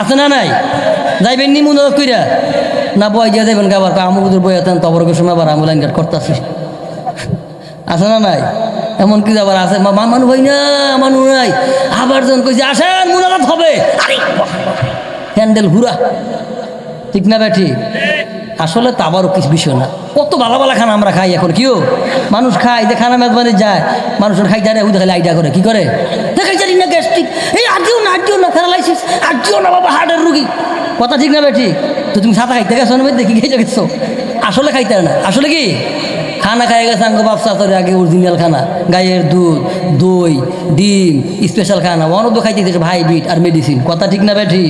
আছে না নাই? যাইবেন নি মনে কইরা। না বয় দিয়ে যাইবেন গাবার আমুকুদের বই আতেন তবরকের সময় আবার আমি লাইন করতেছি। আছে না নাই? এমন কি আবার আছে? মানু ভাই না, মানু নাই। আবার যখন কইছে, আসেন মুনাজাত হবে। হ্যান্ডেল ঘুরা ঠিক না ব্যাঠি আসলে তা আবারও কিছু বিষয় না। কত ভালো ভালো খানা আমরা খাই এখন কিও মানুষ খায়, যে খানা মেজবানি যায় মানুষের খাই যায় উদে খালি আইডিয়া করে, কি করে? দেখাই জানি না গ্যাস্ট্রিক। এই আজও না আজও না, প্যারালাইসিস আজও না বাবা, হার্টের রুগী। কথা ঠিক না বেটি তো তুমি সাদা খাইতে গেছো না দেখি খেয়ে গেছো? আসলে খাইতে না। আসলে কি? খানা খাই গেছে আঙ্গ বাপসা তোর আগে অরিজিনাল খানা গায়ের দুধ, দই, ডিম স্পেশাল খানা অনদ খাইতে ভাই, বিট আর মেডিসিন কথা ঠিক না বেঠি?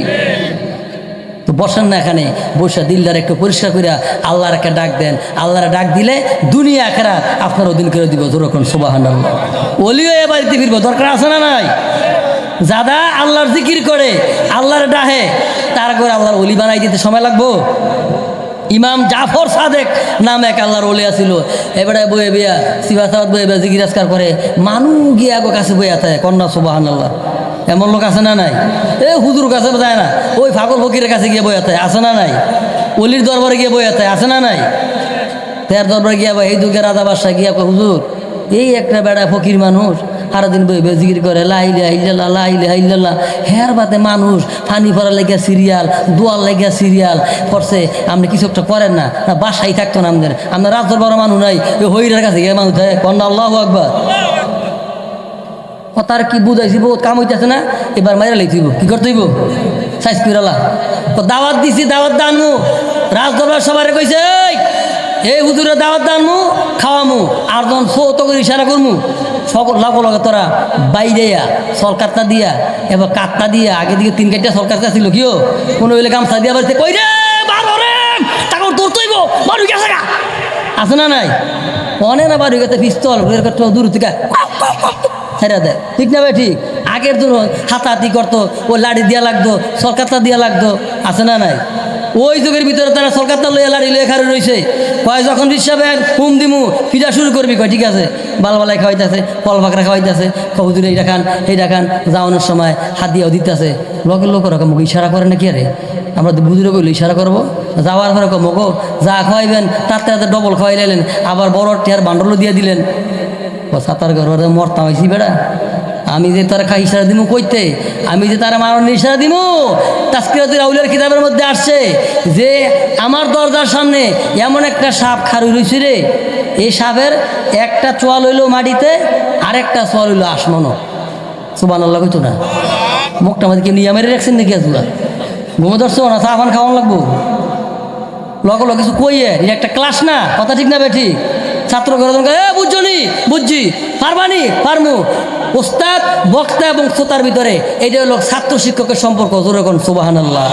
তো বসেন না এখানে, বসে দিলদার একটু পরিষ্কার করে আল্লাহর একটা ডাক দেন। আল্লাহর ডাক দিলে দুনিয়া আখেরা আপনার অধীন করে দিব যেরকম সুবাহান আল্লাহ অলিও এ বাড়িতে ফিরবো, দরকার আছে না নাই? যাদা আল্লাহর জিকির করে, আল্লাহর ডাহে, তার করে আল্লাহর অলি বানাই দিতে সময় লাগবো? ইমাম জাফর সাদেক নাম এক আল্লাহর ওলে আসিল এবারে বয়ে বিয়া সিবাসাবাদ বয়ে বিয়া জিজ্ঞাসকার করে, মানু গিয়া কাছে বইয়া থাকে, কন্যা সুবাহান আল্লাহ এমন লোক আছে না নাই? এ হুজুর কাছে যায় না। ওই ফাগল ফকিরের কাছে গিয়ে বইয়া থাকে আছে না নাই? অলির দরবারে গিয়ে বইয়া থাকে আছে না নাই? তের দরবারে গিয়া বা এই যুগে রাজা বাদশাহ গিয়া হুজুর, এই একটা বেড়া ফকির মানুষ সারাদিন বই জিকির করে লাইলে হাইল্লা লাইলে হাইল্লা হের বাতে মানুষ, পানি ভরা লেগে সিরিয়াল দোয়াল লেগে সিরিয়াল। করছে আপনি কিছু একটা করেন না। না বাসাই থাকতো না আমাদের। আপনার রাজর বড় মানুষ নাই। ওই হইরার কাছে গিয়ে মানুষ থাকে কন্যা আল্লাহ আকবার। তার কি বুঝাইছি বহুত কাম হইতেছে না? এবার মাইরা লাইছিব কি করতে হইব? সাইজ কইরালা তো দাওয়াত দিছি দাওয়াত দানমু রাজ দরবার সবাই কইছে "এই, হুজুরে দাওয়াত দানমু খাওয়ামু। আর যখন সৌত করে ইশারা করমু। সকল লগে লগে তোরা বাইরেয়া সরকারটা দিয়া এবার কাটটা দিয়া আগে দিকে তিন কাটটা সরকার ছিল কিও কোনো হইলে গামছা দিয়া বাড়িতে কই রে বারো রে তারপর তোর তৈব বারু গেছে আছে না নাই? অনে না বারু গেছে পিস্তল দূর থেকে। ছেড়ে দেয় ঠিক না ভাই, ঠিক? আগের জন্য হাতাহাতি করতো, ও লাড়ি দিয়া লাগতো সরকারটা দিয়া লাগতো, আছে না নাই? ওই যুগের ভিতরে তারা সরকারটা লইয়া লাড়ি লইয়া খারে রয়েছে কয়, যখন ব্যাগ হুম দিমু ফিরা শুরু করবি, কয়, ঠিক আছে? বালবালাই খাওয়াইতেছে ফল ফাঁকরা খাওয়াইতেছে কবুদুর এইটা খান এইটা খান, যাওয়ানোর সময় হাত দিয়েও দিতেছে। লোকের লোক ওরকম মুখ ইশারা করে নাকি আরে? আমরা বুঝলে কইলে ইশারা করব? যাওয়ার পরে কম গো যা খাওয়াইবেন, তার তাতে ডবল খাওয়াই লাইলেন আবার বড় টিয়ার বান্ডলও দিয়ে দিলেন। সাঁতার ঘরে মরতাম হয়েছি বেড়া। আমি যে তারা খাই ইশারা দিমু কইতে, আমি যে তারা মারণের ইশারা দিমু তাস্কিরাতুল আউলিয়ার কিতাবের মধ্যে আসছে যে আমার দরজার সামনে এমন একটা সাপ খারু রইছে রে। এই সাপের একটা চোয়াল হইল মাটিতে, আরেকটা চোয়াল হইল আসমানো সুবান আল্লাহ কইতো না। মুখটা আমাদের কেমনি ইয়ামারি রাখছেন নাকি আজুরা ঘুমে ধরছো না চা খাওয়ান লাগবো। লগ কিছু কইয়ে একটা ক্লাস না, কথা ঠিক না বেঠি ছাত্র কয়, এ বুঝছ নি? বুঝছি। পারবানি পারমু। ওস্তাদ বক্তা এবং শ্রোতার ভিতরে এটা হলো ছাত্র শিক্ষকের সম্পর্ক যেরকম সুবাহান আল্লাহ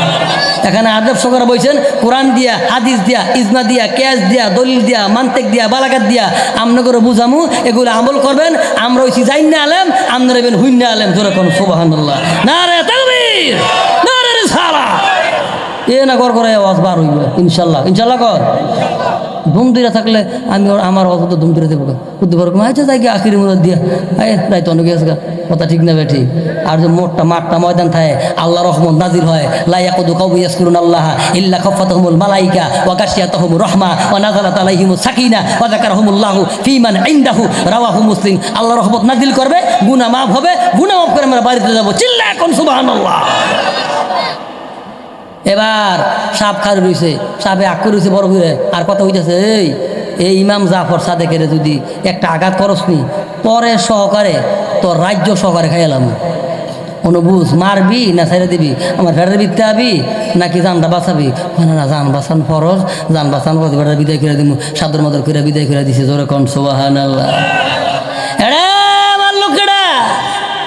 এখানে আদব সকারা বলছেন কোরআন দিয়া হাদিস দিয়া ইজমা দিয়া ক্যাশ দিয়া দলিল দিয়া মান্তেক দিয়া বালাকাত দিয়া আমনে করে বুঝামু এগুলো আমল করবেন আমরা হইছি জাইন না আলেম আপনারা এবেন হুইন আলেম যেরকম সুবাহান আল্লাহ না রে তাকবীর! এ না কর করে আওয়াজ বার হইব। ইনশাল্লাহ ইনশাল্লাহ কর। ধুম দিরা থাকলে আমি আমার অত ধুম দিরে দেবো বুদ্ধি পারো আচ্ছা যাই গিয়ে আখিরি মধ্যে দিয়া। আয়, রাইত অনেক গেছে। কথা ঠিক না বেঠি আর যে মোটটা মাঠটা ময়দান থাকে, আল্লাহ রহমত নাজির হয়। লাইয়া লাইয়াকুদু কাউমি ইয়াসকুরুন আল্লাহ ইল্লা খাফাতাহুমুল মালাইকা ওয়া গাশিয়াতাহুমুর রাহমা ওয়া নাযালাত আলাইহিমুস সাকিনা ওয়া যাকারাহুমুল্লাহু ফীমান ইনদাহু। রাওয়াহু মুসলিম। আল্লাহ রহমত নাজিল করবে, গুনাহ মাফ হবে। গুনাহ মাফ করে আমরা বাড়িতে যাব। চিল্লা এখন সুবহানাল্লাহ। এবার সাপ খার রয়েছে সাপে আক্কু রয়েছে বড় করে আর কথা হইতেছে, এই এই ইমাম জাফর সাদেকের যদি একটা আঘাত করস নি, পরে সহকারে তোর রাজ্য সহকারে খাইলাম অনুবুঝ মারবি না ছেড়ে দিবি? আমার ফেরার বিতে আবি নাকি জানটা বাঁচাবি? না না, জান বাঁচান ফরজ, জান বাঁচান ফরজ। বেটার বিদায় করে দিব সাদর মদর করে বিদায় করে দিছে, জোরে কন আমার লোকেরা,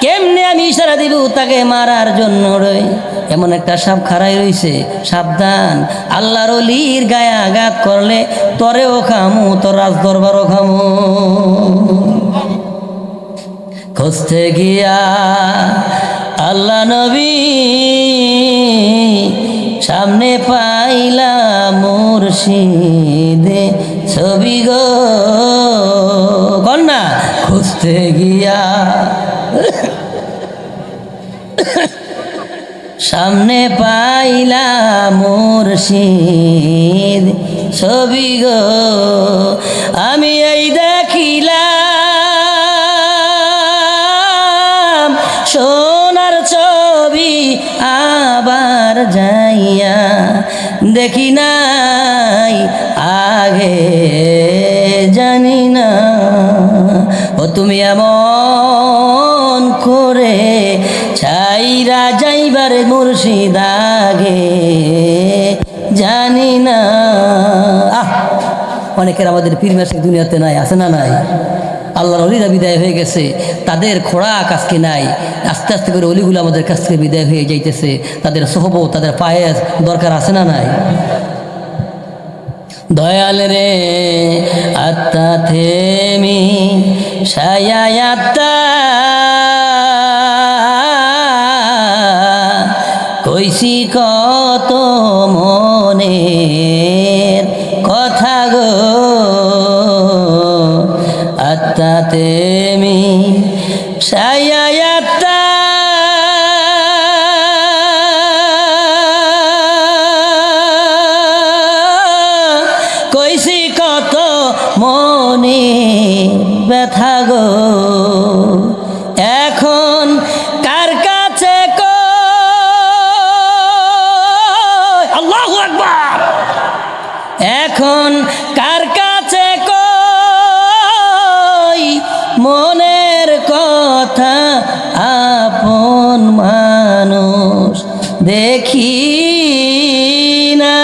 কেমনে আমি ইশারা দিব তাকে মারার জন্য রে? এমন একটা সাপ খাড়াই রইছে, সাবধান। আল্লাহর অলির গায়ে আঘাত করলে তরেও খামু, তোর রাজ দরবারও খামু। খুঁজতে গিয়া আল্লাহ নবী সামনে পাইলাম মুর্শিদে ছবি গো। কন্যা খুঁজতে গিয়া সামনে পাইলাম মুর্শিদ। ছবি গো, আমি এই দেখিলাম। সোনার ছবি আবার যাইয়া দেখি নাই, আগে জানি না। ও তুমি এমন করে যাইবার মুর্শিদ আগে জানি না। আহ, অনেকের আমাদের পীর মাসিক দুনিয়াতে নাই, আছে না নাই? আল্লাহর অলিরা বিদায় হয়ে গেছে, তাদের খোরাক আজকে নাই। আস্তে আস্তে করে অলিগুলো আমাদের কাছ থেকে বিদায় হয়ে যাইতেছে, তাদের সহব তাদের পায়েস দরকার আছে না নাই? দয়াল রে, আত্মা থেমি সায়ায় আত্মা। কইসি কত মনের কথা গো। আত্মা তেমি সায়ায় আত্মা। কইসি কত মনে ব্যথা গো। আপন মানুষ দেখি না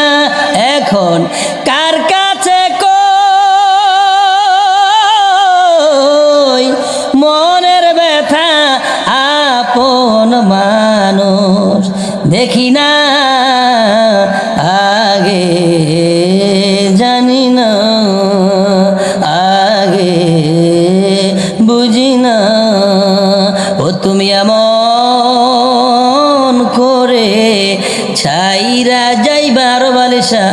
এখন কার কাছে কই? মনের ব্যথা আপন মানুষ দেখি না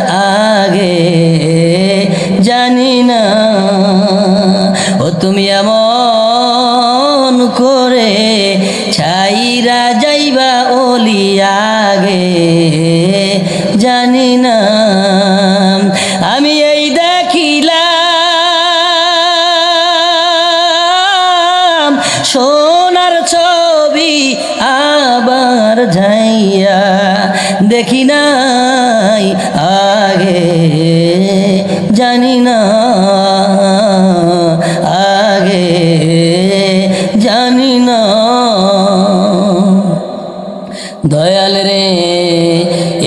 আগে, জানি না। ও তুমি এমন করে ছাইরা যাইবা ওলি আগে, জানি না। আমি এই সোনার ছবি আবার যাইয়া দয়াল রে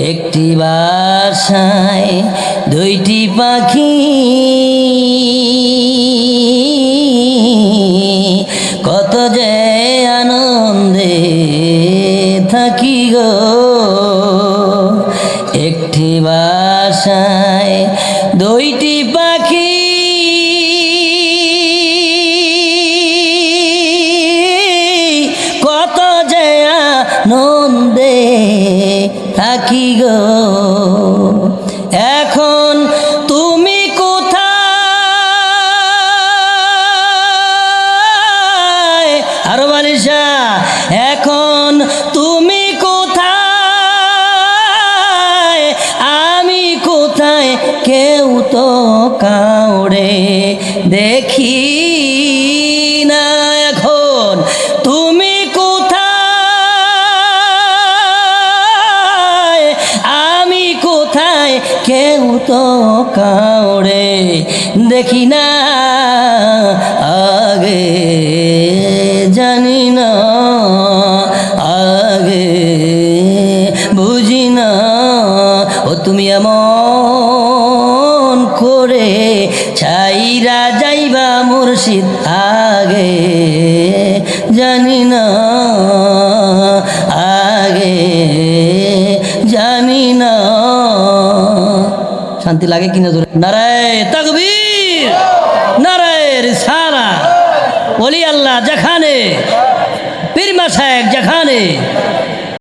একটি বাসায় দুইটি পাখি। কত যে আনন্দে থাকি গো। গো। এখন তুমি কোথায়? আর বালিশা এখন তুমি কোথায়? আমি কোথায়? কেউ তো কাউরে দেখি না, আগে জানি না, আগে বুঝি না। ও তুমি এমন করে ছাইরা যাইবা মুর্শিদ, আগে জানি না, আগে জানি না। শান্তি লাগে কিনা জোরে? নারায় তাকবীর। নারায় সারা ওলি আল্লাহ যেখানে পীর মাসায়েক যেখানে।